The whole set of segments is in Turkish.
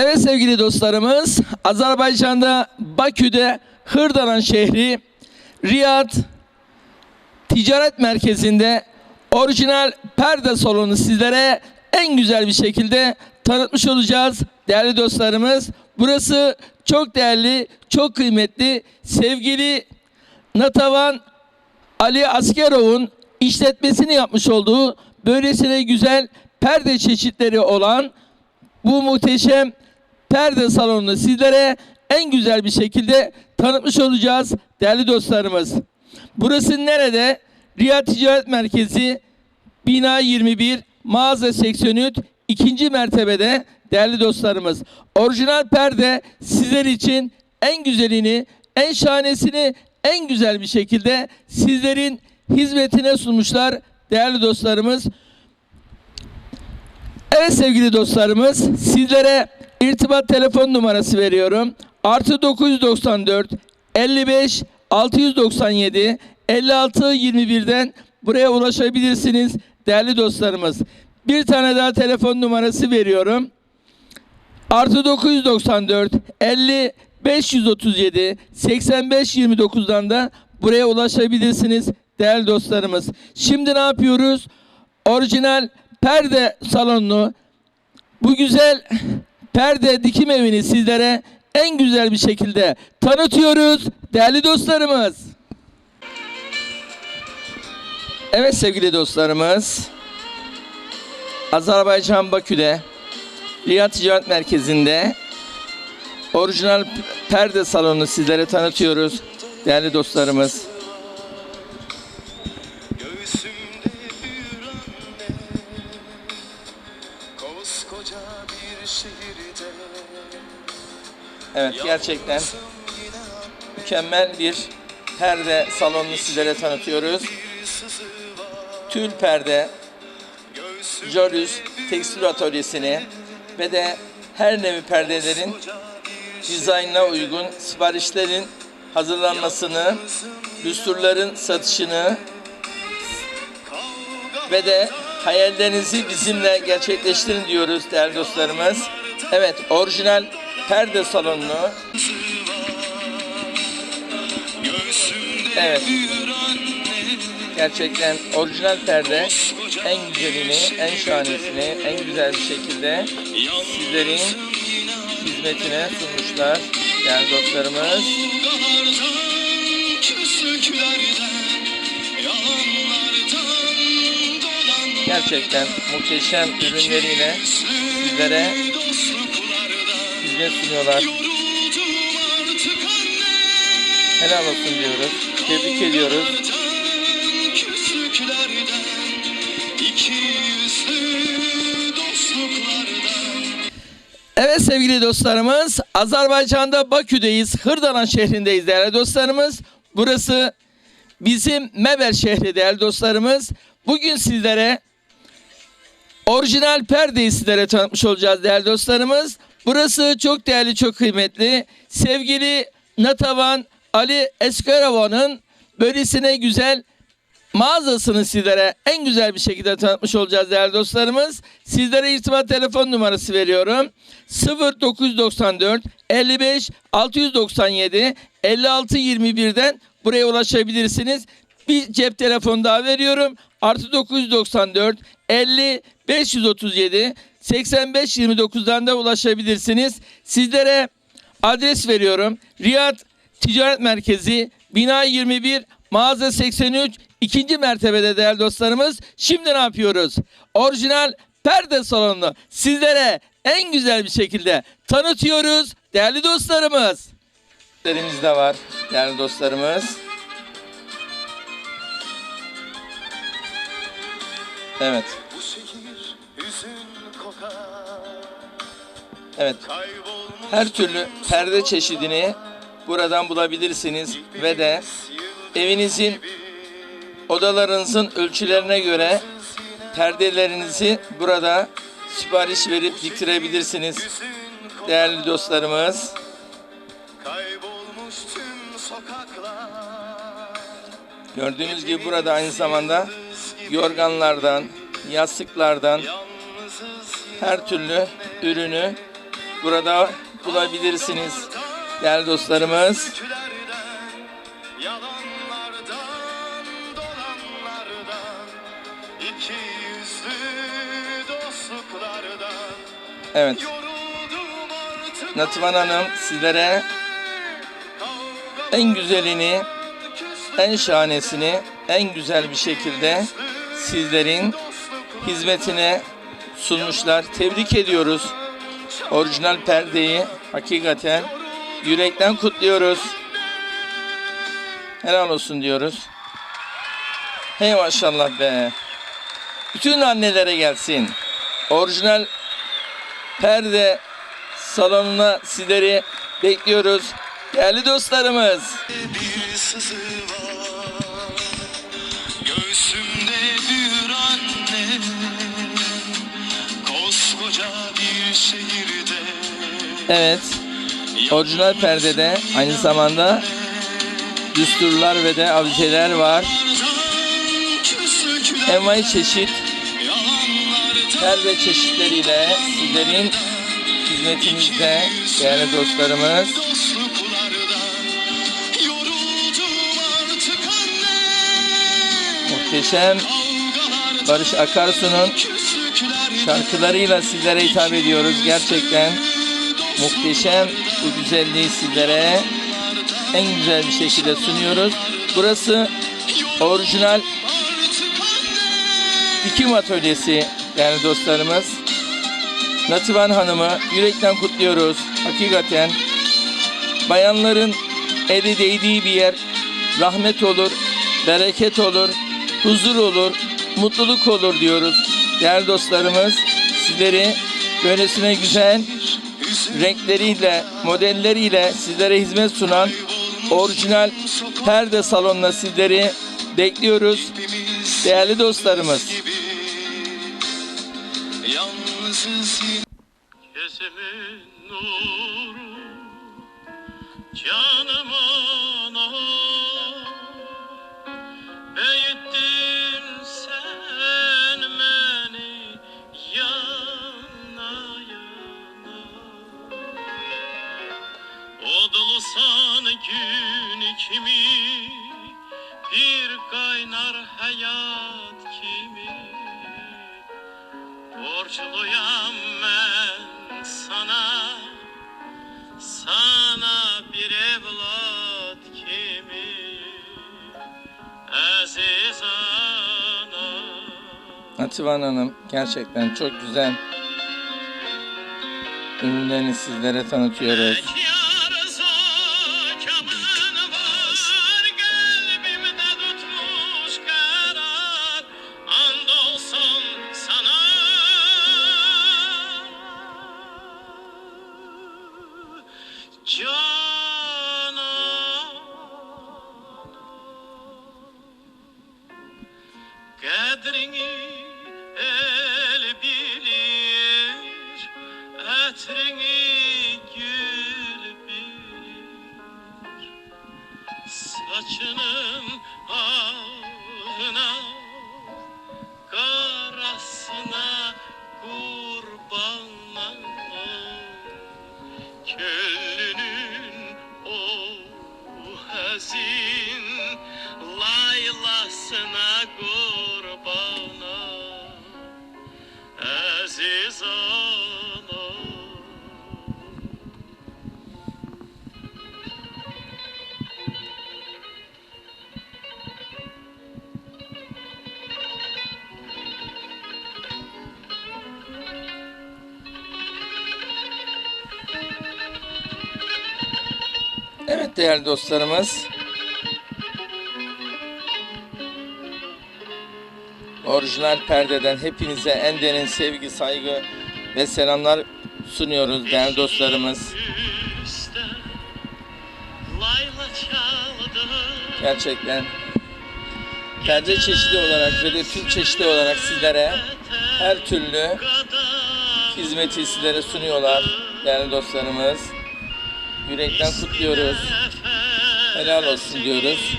Evet sevgili dostlarımız, Azerbaycan'da Bakü'de Hırdalan şehri Riyad Ticaret Merkezi'nde orijinal perde salonu sizlere en güzel bir şekilde tanıtmış olacağız değerli dostlarımız. Burası çok değerli, çok kıymetli, sevgili Natavan Ali Askerov'un işletmesini yapmış olduğu böylesine güzel perde çeşitleri olan bu muhteşem perde salonunu sizlere en güzel bir şekilde tanıtmış olacağız değerli dostlarımız. Burası nerede? Riyad Ticaret Merkezi Bina 21 Mağaza 83 ikinci mertebede değerli dostlarımız. Orijinal perde sizler için en güzelini, en şahanesini en güzel bir şekilde sizlerin hizmetine sunmuşlar değerli dostlarımız. Evet sevgili dostlarımız sizlere irtibat telefon numarası veriyorum. Artı 994 55 697 56 21'den buraya ulaşabilirsiniz değerli dostlarımız. Bir tane daha telefon numarası veriyorum. Artı 994 50 537 85 29'dan da buraya ulaşabilirsiniz değerli dostlarımız. Şimdi ne yapıyoruz? Orijinal perde salonunu bu güzel perde dikim evini sizlere en güzel bir şekilde tanıtıyoruz değerli dostlarımız. Evet sevgili dostlarımız. Azerbaycan Bakü'de Riyad Ticaret Merkezi'nde orijinal perde salonunu sizlere tanıtıyoruz değerli dostlarımız. Evet gerçekten mükemmel bir perde salonunu sizlere tanıtıyoruz. Tül perde, Joris tekstil atölyesini ve de her nevi perdelerin dizaynına uygun siparişlerin hazırlanmasını, düsturların satışını ve de hayallerinizi bizimle gerçekleştirin diyoruz değerli dostlarımız. Evet, orijinal perde salonunu Evet. gerçekten orijinal perde en güzelini, en şahanesini, en güzel bir şekilde sizlerin hizmetine sunmuşlar değerli dostlarımız. Gerçekten muhteşem ürünleriyle sizlere hizmet sunuyorlar. Helal olsun diyoruz. Tebrik ediyoruz. Evet sevgili dostlarımız, Azerbaycan'da Bakü'deyiz, Hırdalan şehrindeyiz değerli dostlarımız. Burası bizim Meber şehri değerli dostlarımız. Bugün sizlere orijinal perdeyi sizlere tanıtmış olacağız değerli dostlarımız. Burası çok değerli, çok kıymetli. Sevgili Natavan Ali Eskarova'nın böylesine güzel mağazasını sizlere en güzel bir şekilde tanıtmış olacağız değerli dostlarımız. Sizlere irtibat telefon numarası veriyorum. 0994 55 697 56 21'den buraya ulaşabilirsiniz. Bir cep telefonu daha veriyorum. Artı 994 50 537 85 29'dan da ulaşabilirsiniz. Sizlere adres veriyorum. Riyad Ticaret Merkezi Bina 21 Mağaza 83 ikinci mertebede değerli dostlarımız. Şimdi ne yapıyoruz? Orijinal perde salonunu sizlere en güzel bir şekilde tanıtıyoruz değerli dostlarımız. Derimiz de var değerli dostlarımız. Evet. Evet. Her türlü perde çeşidini buradan bulabilirsiniz ve de evinizin odalarınızın ölçülerine göre perdelerinizi burada sipariş verip diktirebilirsiniz değerli dostlarımız. Gördüğünüz gibi burada aynı zamanda yorganlardan, yastıklardan her türlü ürünü burada bulabilirsiniz. Değerli dostlarımız. Evet. Nativan Hanım sizlere en güzelini, en şahanesini en güzel bir şekilde sizlerin hizmetine sunmuşlar. Tebrik ediyoruz. Orijinal perdeyi hakikaten yürekten kutluyoruz. Helal olsun diyoruz. Hey maşallah be. Bütün annelere gelsin. Orijinal perde salonuna sizleri bekliyoruz. Değerli dostlarımız. bir sızı Evet. Orijinal perdede aynı zamanda düsturlar ve de avizeler var. Envai çeşit perde çeşitleriyle sizlerin hizmetinizde değerli dostlarımız. Muhteşem Barış Akarsu'nun şarkılarıyla sizlere hitap ediyoruz. Gerçekten muhteşem bu güzelliği sizlere en güzel bir şekilde sunuyoruz. Burası orijinal dikim atölyesi yani dostlarımız. Nativan Hanım'ı yürekten kutluyoruz. Hakikaten bayanların eli değdiği bir yer rahmet olur, bereket olur, huzur olur, mutluluk olur diyoruz. Değerli dostlarımız sizleri böylesine güzel renkleriyle, modelleriyle sizlere hizmet sunan orijinal perde salonuna sizleri bekliyoruz. Değerli dostlarımız. Gözümün nuru gün kimi Bir kaynar hayat kimi. Borçluyam ben sana Sana bir evlat kimi. Aziz ana. Nativan Hanım gerçekten çok güzel. Ürünlerini sizlere tanıtıyoruz. Değerli dostlarımız. Orijinal perdeden hepinize en derin sevgi, saygı ve selamlar sunuyoruz değerli dostlarımız. Gerçekten perde çeşidi olarak ve de tül çeşidi olarak sizlere her türlü hizmeti sizlere sunuyorlar değerli dostlarımız. Yürekten kutluyoruz. Helal olsun diyoruz.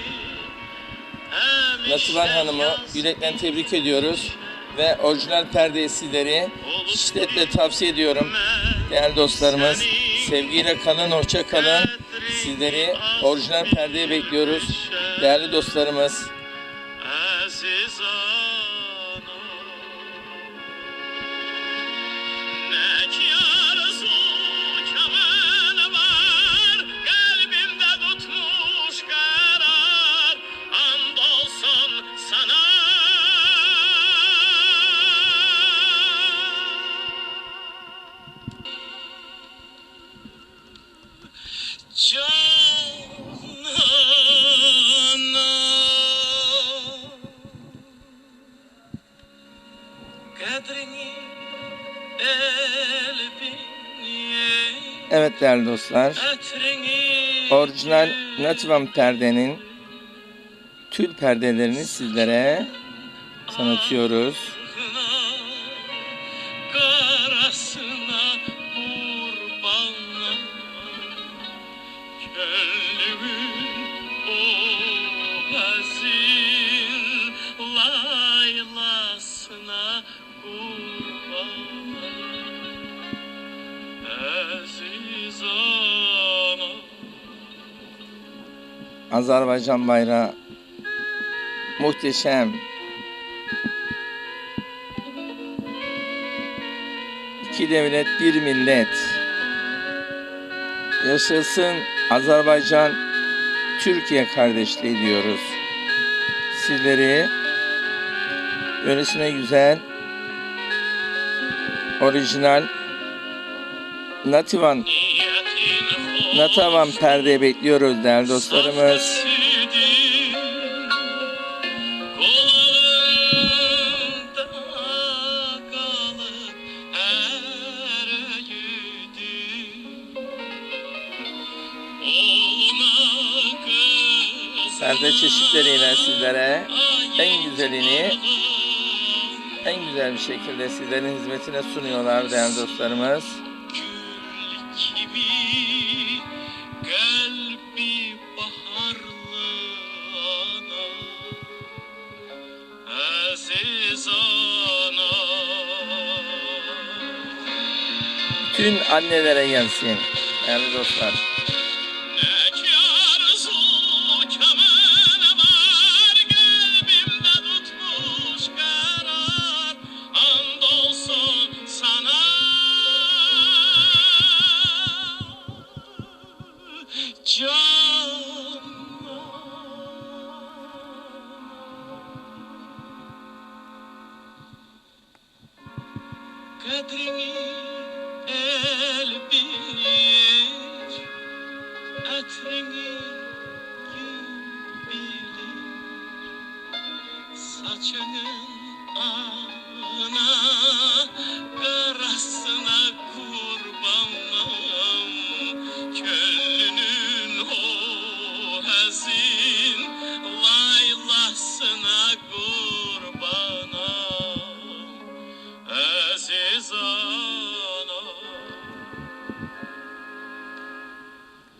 Nativan Hanım'ı yürekten tebrik ediyoruz ve orijinal perdeyi sizleri şiddetle tavsiye ediyorum. Değerli dostlarımız sevgiyle kalın, hoşça kalın. Sizleri orijinal perdeye bekliyoruz. Değerli dostlarımız evet değerli dostlar orijinal Nativan perdenin tül perdelerini sizlere tanıtıyoruz. Kurbanım Gönlümün Azerbaycan bayrağı muhteşem. İki devlet, bir millet. Yaşasın Azerbaycan Türkiye kardeşliği diyoruz. Sizleri böylesine güzel orijinal Nativan Natavan perdeye bekliyoruz değerli dostlarımız. Perde çeşitleriyle sizlere en güzelini en güzel bir şekilde sizlerin hizmetine sunuyorlar değerli dostlarımız. Tüm annelere gelsin değerli dostlar. John.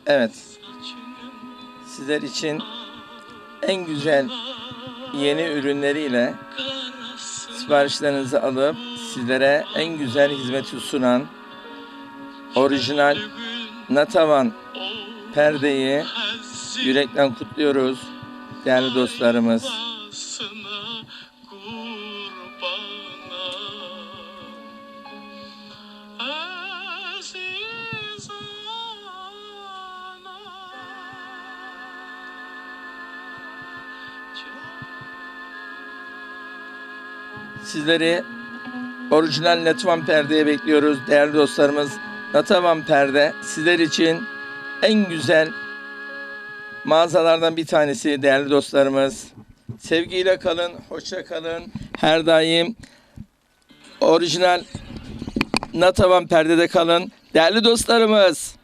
Evet sizler için en güzel yeni ürünleriyle siparişlerinizi alıp sizlere en güzel hizmeti sunan orijinal Natavan perdeyi yürekten kutluyoruz değerli dostlarımız. Sizleri orijinal Natavan perdeye bekliyoruz değerli dostlarımız. Natavan perde sizler için en güzel mağazalardan bir tanesi değerli dostlarımız. Sevgiyle kalın, hoşça kalın. Her daim orijinal Natavan perdede kalın. Değerli dostlarımız.